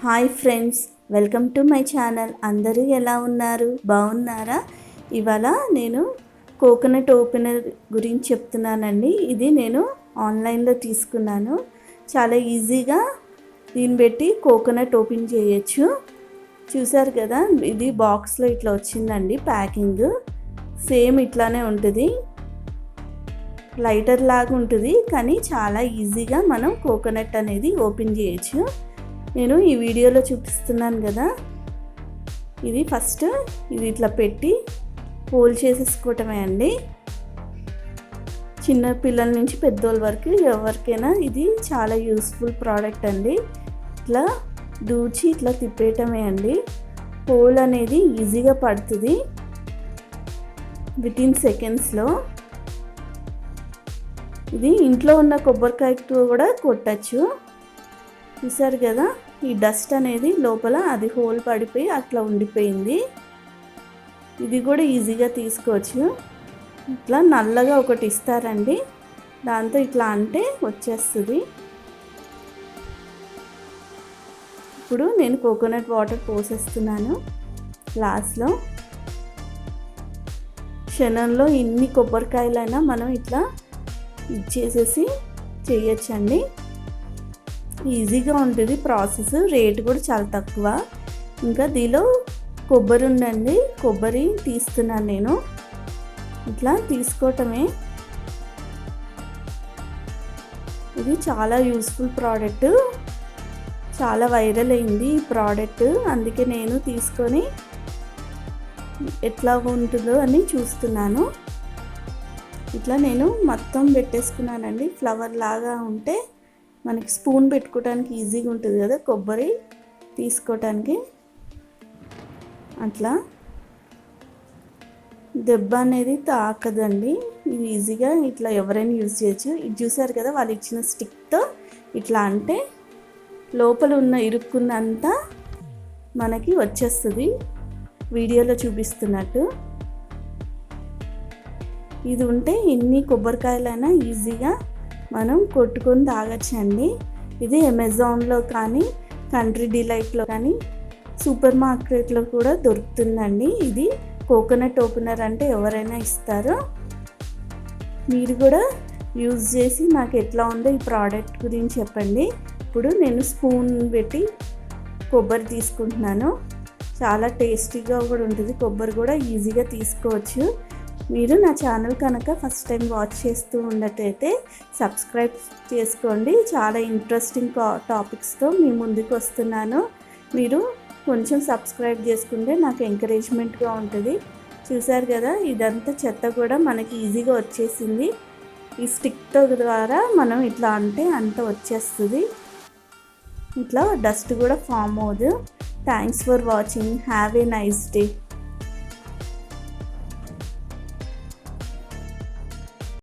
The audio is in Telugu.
Hi friends welcome to my channel. అందరూ ఎలా ఉన్నారు? బాగున్నారా? ఇవాళ నేను కోకోనట్ ఓపెనర్ గురించి చెప్తున్నానండి. ఇది నేను ఆన్లైన్లో తీసుకున్నాను. చాలా ఈజీగా దీన్ని పెట్టి కోకోనట్ ఓపెన్ చేయొచ్చు. చూసారు కదా ఇది బాక్స్లో ఇట్లా వచ్చిందండి ప్యాకింగ్. సేమ్ ఇట్లానే ఉంటుంది. లైటర్ లాగా ఉంటుంది కానీ చాలా ఈజీగా మనం కోకోనట్ అనేది ఓపెన్ చేయొచ్చు. నేను ఈ వీడియోలో చూపిస్తున్నాను కదా. ఇది ఫస్ట్ ఇది ఇట్లా పెట్టి హోల్ చేసేసుకోవటమే అండి. చిన్న పిల్లల నుంచి పెద్దోళ్ళ వరకు ఎవరికైనా ఇది చాలా యూస్ఫుల్ ప్రోడక్ట్ అండి. ఇట్లా దూచి ఇట్లా తిప్పేయటమే అండి. హోల్ అనేది ఈజీగా పడుతుంది. విత్ ఇన్ సెకండ్స్లో ఇది ఇంట్లో ఉన్న కొబ్బరికాయతో కూడా కొట్టచ్చు. చూసారు కదా? ఈ డస్ట్ అనేది లోపల అది హోల్ పడిపోయి అట్లా ఉండిపోయింది. ఇది కూడా ఈజీగా తీసుకోవచ్చు. ఇట్లా నల్లగా ఒకటి ఇస్తారండి. దాంతో ఇట్లా అంటే వచ్చేస్తుంది. ఇప్పుడు నేను కోకోనట్ వాటర్ పోసేస్తున్నాను లాస్ట్లో క్షణంలో ఇన్ని కొబ్బరికాయలైనా మనం ఇట్లా ఇచ్చేసేసి చేయొచ్చండి. ఈజీగా ఉంటుంది ప్రాసెస్. రేట్ కూడా చాలా తక్కువ. ఇంకా దీనిలో కొబ్బరి ఉందండి. కొబ్బరి తీస్తున్నాను నేను. ఇట్లా తీసుకోవటమే. ఇది చాలా యూస్ఫుల్ ప్రోడక్ట్. చాలా వైరల్ అయింది ఈ ప్రోడక్ట్. అందుకే నేను తీసుకొని ఎట్లా ఉంటుందో అని చూస్తున్నాను. ఇట్లా నేను మొత్తం పెట్టేసుకున్నానండి. ఫ్లవర్ లాగా ఉంటే మనకి స్పూన్ పెట్టుకోవడానికి ఈజీగా ఉంటుంది కదా కొబ్బరి తీసుకోవటానికి అట్లా. దెబ్బ అనేది తాకదండి. ఇది ఈజీగా ఇట్లా ఎవరైనా యూజ్ చేయొచ్చు. ఇది చూసారు కదా వాళ్ళు ఇచ్చిన స్టిక్తో ఇట్లా అంటే లోపల ఉన్న ఇరుక్కున్నంతా మనకి వచ్చేస్తుంది. వీడియోలో చూపిస్తున్నట్టు. ఇది ఉంటే ఎన్ని కొబ్బరికాయలైనా ఈజీగా మనం కొట్టుకొని తాగచ్చండి. ఇది అమెజాన్లో కానీ కంట్రీ డిలైట్లో కానీ సూపర్ మార్కెట్లో కూడా దొరుకుతుందండి. ఇది కోకోనట్ ఓపెనర్ అంటే ఎవరైనా ఇస్తారు మీరు కూడా యూజ్ చేసి నాకు ఎట్లా ఉందో ఈ ప్రోడక్ట్ గురించి చెప్పండి. ఇప్పుడు నేను స్పూన్ పెట్టి కొబ్బరి తీసుకుంటున్నాను. చాలా టేస్టీగా కూడా ఉంటుంది. కొబ్బరి కూడా ఈజీగా తీసుకోవచ్చు. మీరు నా ఛానల్ కనుక ఫస్ట్ టైం వాచ్ చేస్తూ ఉన్నట్టయితే సబ్స్క్రైబ్ చేసుకోండి. చాలా ఇంట్రెస్టింగ్ టాపిక్స్తో మీ ముందుకు వస్తున్నాను. మీరు కొంచెం సబ్స్క్రైబ్ చేసుకుంటే నాకు ఎంకరేజ్మెంట్గా ఉంటుంది. చూసారు కదా ఇదంతా చెత్త కూడా మనకి ఈజీగా వచ్చేసింది. ఈ స్టిక్తో ద్వారా మనం ఇట్లా అంటే అంత వచ్చేస్తుంది. ఇట్లా డస్ట్ కూడా ఫామ్ అవ్వదు. Thanks for watching. Have a nice day.